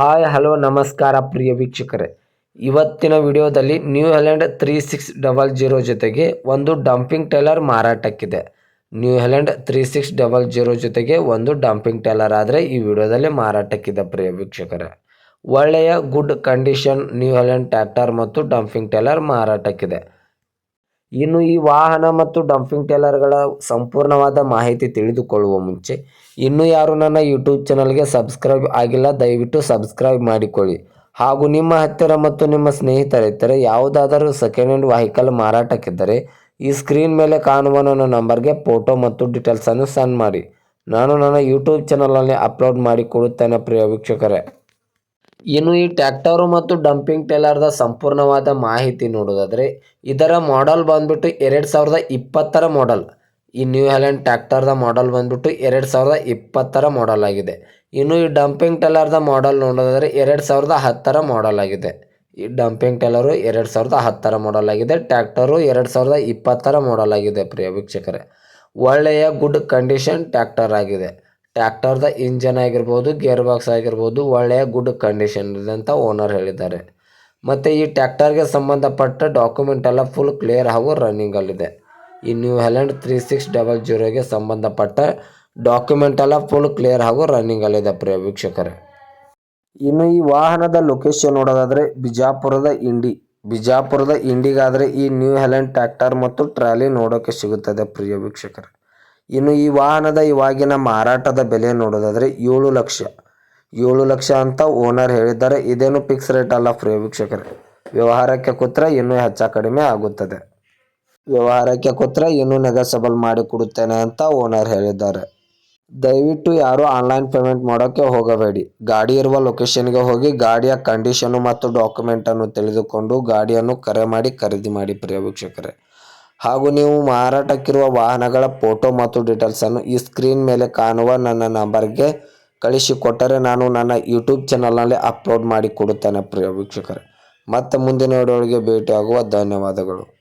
Hi, hello, ನಮಸ್ಕಾರ ಪ್ರಿಯ ವೀಕ್ಷಕರೇ. ಇವತ್ತಿನ ವಿಡಿಯೋದಲ್ಲಿ new Holland three six double zero ಜೊತೆಗೆ ಒಂದು dumping trailer ಮಾರಾಟಕ್ಕಿದೆ. New Holland three six double zero ಜೊತೆಗೆ ಒಂದು ಡಂಪಿಂಗ್ ಟೈಲರ್ ಆದರೆ ಈ ವಿಡಿಯೋದಲ್ಲಿ ಮಾರಾಟಕ್ಕಿದೆ ಪ್ರಿಯ ವೀಕ್ಷಕರೇ. ಒಳ್ಳೆಯ good condition new Holland tractor ಮತ್ತು ಡಂಪಿಂಗ್ ಟೈಲರ್ ಮಾರಾಟಕ್ಕಿದೆ. ಇನ್ನು ಈ ವಾಹನ ಮತ್ತು ಡಂಪಿಂಗ್ ಟೇಲರ್ಗಳ ಸಂಪೂರ್ಣವಾದ ಮಾಹಿತಿ ತಿಳಿದುಕೊಳ್ಳುವ ಮುಂಚೆ, ಇನ್ನೂ ಯಾರು ನನ್ನ ಯೂಟ್ಯೂಬ್ ಚಾನಲ್ಗೆ ಸಬ್ಸ್ಕ್ರೈಬ್ ಆಗಿಲ್ಲ, ದಯವಿಟ್ಟು ಸಬ್ಸ್ಕ್ರೈಬ್ ಮಾಡಿಕೊಳ್ಳಿ. ಹಾಗೂ ನಿಮ್ಮ ಹತ್ತಿರ ಮತ್ತು ನಿಮ್ಮ ಸ್ನೇಹಿತರಿದ್ದರೆ, ಯಾವುದಾದರೂ ಸೆಕೆಂಡ್ ಹ್ಯಾಂಡ್ ವೆಹಿಕಲ್ ಮಾರಾಟಕ್ಕಿದ್ದರೆ, ಈ ಸ್ಕ್ರೀನ್ ಮೇಲೆ ಕಾಣುವ ನನ್ನ ನಂಬರ್ಗೆ ಫೋಟೋ ಮತ್ತು ಡೀಟೇಲ್ಸನ್ನು ಸೆಂಡ್ ಮಾಡಿ. ನಾನು ನನ್ನ ಯೂಟ್ಯೂಬ್ ಚಾನಲಲ್ಲಿ ಅಪ್ಲೋಡ್ ಮಾಡಿಕೊಡುತ್ತೇನೆ, ಪ್ರಿಯ ವೀಕ್ಷಕರೇ. ಇನ್ನು ಈ ಟ್ಯಾಕ್ಟರು ಮತ್ತು ಡಂಪಿಂಗ್ ಟೇಲರ್ದ ಸಂಪೂರ್ಣವಾದ ಮಾಹಿತಿ ನೋಡೋದಾದರೆ ಇದರ ಮಾಡೆಲ್ ಬಂದ್ಬಿಟ್ಟು ಎರಡು ಸಾವಿರದ ಇಪ್ಪತ್ತರ ಮಾಡೆಲ್ ಈ ನ್ಯೂ ಹ್ಯಾಲೆಂಡ್ ಟ್ಯಾಕ್ಟರ್ದ ಮಾಡೆಲ್ ಬಂದ್ಬಿಟ್ಟು ಎರಡು ಸಾವಿರದ ಇಪ್ಪತ್ತರ ಮಾಡೆಲ್ ಆಗಿದೆ. ಇನ್ನು ಈ ಡಂಪಿಂಗ್ ಟೇಲರ್ದ ಮಾಡೆಲ್ ನೋಡೋದಾದರೆ ಎರಡು ಸಾವಿರದ ಹತ್ತರ ಮಾಡೆಲ್ ಆಗಿದೆ. ಈ ಡಂಪಿಂಗ್ ಟೇಲರು ಎರಡು ಸಾವಿರದ ಹತ್ತರ ಮಾಡೆಲ್ ಆಗಿದೆ. ಟ್ಯಾಕ್ಟರು ಎರಡು ಸಾವಿರದ ಇಪ್ಪತ್ತರ ಮಾಡೆಲ್ ಆಗಿದೆ ಪ್ರಿಯ ವೀಕ್ಷಕರೇ. ಒಳ್ಳೆಯ ಗುಡ್ ಕಂಡೀಷನ್ ಟ್ಯಾಕ್ಟರ್ ಆಗಿದೆ. ಟ್ರ್ಯಾಕ್ಟರ್ದ ಇಂಜನ್ ಆಗಿರ್ಬೋದು ಗೇರ್ ಬಾಕ್ಸ್ ಆಗಿರ್ಬೋದು, ಒಳ್ಳೆಯ ಗುಡ್ ಕಂಡೀಷನ್ ಇದೆ ಅಂತ ಓನರ್ ಹೇಳಿದ್ದಾರೆ. ಮತ್ತು ಈ ಟ್ಯಾಕ್ಟರ್ಗೆ ಸಂಬಂಧಪಟ್ಟ ಡಾಕ್ಯುಮೆಂಟ್ ಎಲ್ಲ ಫುಲ್ ಕ್ಲಿಯರ್ ಹಾಗೂ ರನ್ನಿಂಗಲ್ಲಿದೆ ಈ new Holland three six double ಜೀರೋಗೆ ಸಂಬಂಧಪಟ್ಟ ಡಾಕ್ಯುಮೆಂಟ್ ಎಲ್ಲ ಫುಲ್ ಕ್ಲಿಯರ್ ಹಾಗೂ ರನ್ನಿಂಗಲ್ಲಿದೆ ಪ್ರಿಯ ವೀಕ್ಷಕರೇ. ಇನ್ನು ಈ ವಾಹನದ ಲೊಕೇಶನ್ ನೋಡೋದಾದರೆ ಬಿಜಾಪುರದ ಇಂಡಿ ಬಿಜಾಪುರದ ಇಂಡಿಗಾದರೆ ಈ ನ್ಯೂ ಹೆಲೆಂಡ್ ಟ್ಯಾಕ್ಟರ್ ಮತ್ತು ಟ್ರಾಲಿ ನೋಡೋಕ್ಕೆ ಸಿಗುತ್ತದೆ ಪ್ರಿಯ ವೀಕ್ಷಕರೇ. ಇನ್ನು ಈ ವಾಹನದ ಇವಾಗಿನ ಮಾರಾಟದ ಬೆಲೆ ನೋಡೋದಾದರೆ ಏಳು ಲಕ್ಷ. ಏಳು ಲಕ್ಷ ಅಂತ ಓನರ್ ಹೇಳಿದ್ದಾರೆ. ಇದೇನು ಫಿಕ್ಸ್ ರೇಟ್ ಅಲ್ಲ ಫ್ರೀ ವ್ಯವಹಾರಕ್ಕೆ ಕೂತ್ರೆ ಇನ್ನೂ ಹೆಚ್ಚ ಕಡಿಮೆ ಆಗುತ್ತದೆ. ವ್ಯವಹಾರಕ್ಕೆ ಕೂತ್ರೆ ಇನ್ನೂ ನೆಗಸಬಲ್ ಮಾಡಿ ಕೊಡುತ್ತೇನೆ ಅಂತ ಓನರ್ ಹೇಳಿದ್ದಾರೆ. ದಯವಿಟ್ಟು ಯಾರು ಆನ್ಲೈನ್ ಪೇಮೆಂಟ್ ಮಾಡೋಕ್ಕೆ ಹೋಗಬೇಡಿ. ಗಾಡಿ ಇರುವ ಲೊಕೇಶನ್ಗೆ ಹೋಗಿ ಗಾಡಿಯ ಕಂಡೀಷನು ಮತ್ತು ಡಾಕ್ಯುಮೆಂಟನ್ನು ತಿಳಿದುಕೊಂಡು ಗಾಡಿಯನ್ನು ಕರೆ ಮಾಡಿ ಖರೀದಿ ಮಾಡಿ ಪ್ರಿಯ ವೀಕ್ಷಕರೇ. ಹಾಗೂ ನೀವು ಮಾರಾಟಕ್ಕಿರುವ ವಾಹನಗಳ ಫೋಟೋ ಮತ್ತು ಡೀಟೇಲ್ಸನ್ನು ಈ ಸ್ಕ್ರೀನ್ ಮೇಲೆ ಕಾಣುವ ನನ್ನ ನಂಬರ್ಗೆ ಕಳಿಸಿಕೊಟ್ಟರೆ ನಾನು ನನ್ನ ಯೂಟ್ಯೂಬ್ ಚಾನಲ್ನಲ್ಲಿ ಅಪ್ಲೋಡ್ ಮಾಡಿ ಕೊಡುತ್ತೇನೆ, ಪ್ರಿಯ ವೀಕ್ಷಕರೇ. ಮತ್ತೆ ಮುಂದಿನ ವಿಡಿಯೋಗಳಿಗೆ ಭೇಟಿಯಾಗುವ ಧನ್ಯವಾದಗಳು.